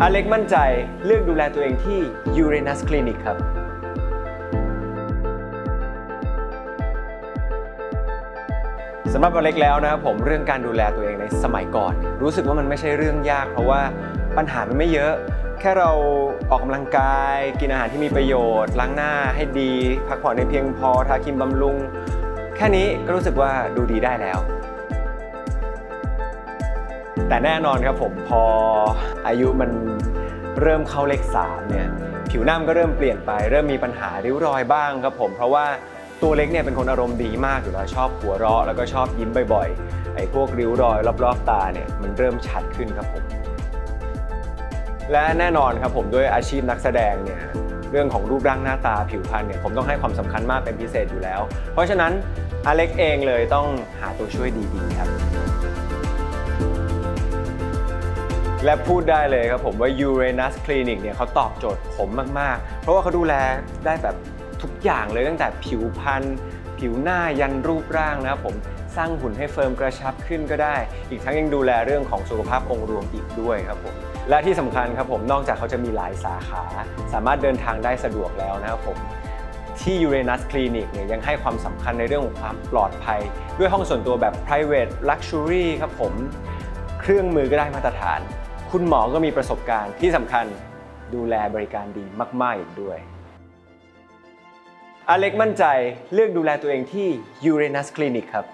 อเล็กมั่นใจเลือกดูแลตัวเองที่ Uranus Clinic ครับสำหรับอเล็กแล้วนะครับผมเรื่องการดูแลตัวเองในสมัยก่อน รู้สึกว่ามันไม่ใช่เรื่องยาก เพราะว่าปัญหามันไม่เยอะ แค่เราออกกำลังกาย กินอาหารที่มีประโยชน์ ล้างหน้าให้ดี พักผ่อนให้เพียงพอทาครีมบำรุง แค่นี้ก็รู้สึกว่าดูดีได้แล้ว แต่แน่นอนครับผมพออายุมันเริ่มเข้าเลขสามเนี่ยผิวหน้ามันก็เริ่มเปลี่ยนไป เริ่มมีปัญหาริ้วรอยบ้างครับผม เพราะว่าตัวเล็กเนี่ยเป็นคนอารมณ์ดีมากอยู่แล้วชอบหัวเราะแล้วก็ชอบยิ้มบ่อยๆไอ้พวกริ้วรอยรอบๆตาเนี่ยมันเริ่มชัดขึ้นครับผม และแน่นอนครับผมด้วยอาชีพนักแสดงเนี่ยเรื่องของรูปร่างหน้าตาผิวพรรณเนี่ยผมต้องให้ความสำคัญมากเป็นพิเศษอยู่แล้ว เพราะฉะนั้นอเล็กเองเลยต้องหาตัวช่วยดีๆครับ และพูดได้เลยครับผมว่า Uranus Clinic เนี่ยเขาตอบโจทย์ผมมาก ๆ เพราะว่าเขาดูแลได้แบบทุกอย่างเลยตั้งแต่ผิวพรรณผิวหน้ายันรูปร่างนะครับผมสร้างหุ่นให้เฟิร์มกระชับขึ้นก็ได้ อีกทั้งยังดูแลเรื่องของสุขภาพองค์รวมอีกด้วยครับผมและที่สำคัญครับผมนอกจากเขาจะมีหลายสาขา สามารถเดินทางได้สะดวกแล้วนะครับผมที่ Uranus Clinic เนี่ยยังให้ความสำคัญในเรื่องของความปลอดภัย ด้วยห้องส่วนตัวแบบ private luxury ครับผม เครื่องมือก็ได้มาตรฐาน คุณหมอก็มีประสบการณ์ที่สำคัญดูแลบริการดีมากๆอีกด้วย อเล็กมั่นใจเลือกดูแลตัวเองที่ยูเรนัสคลินิกครับ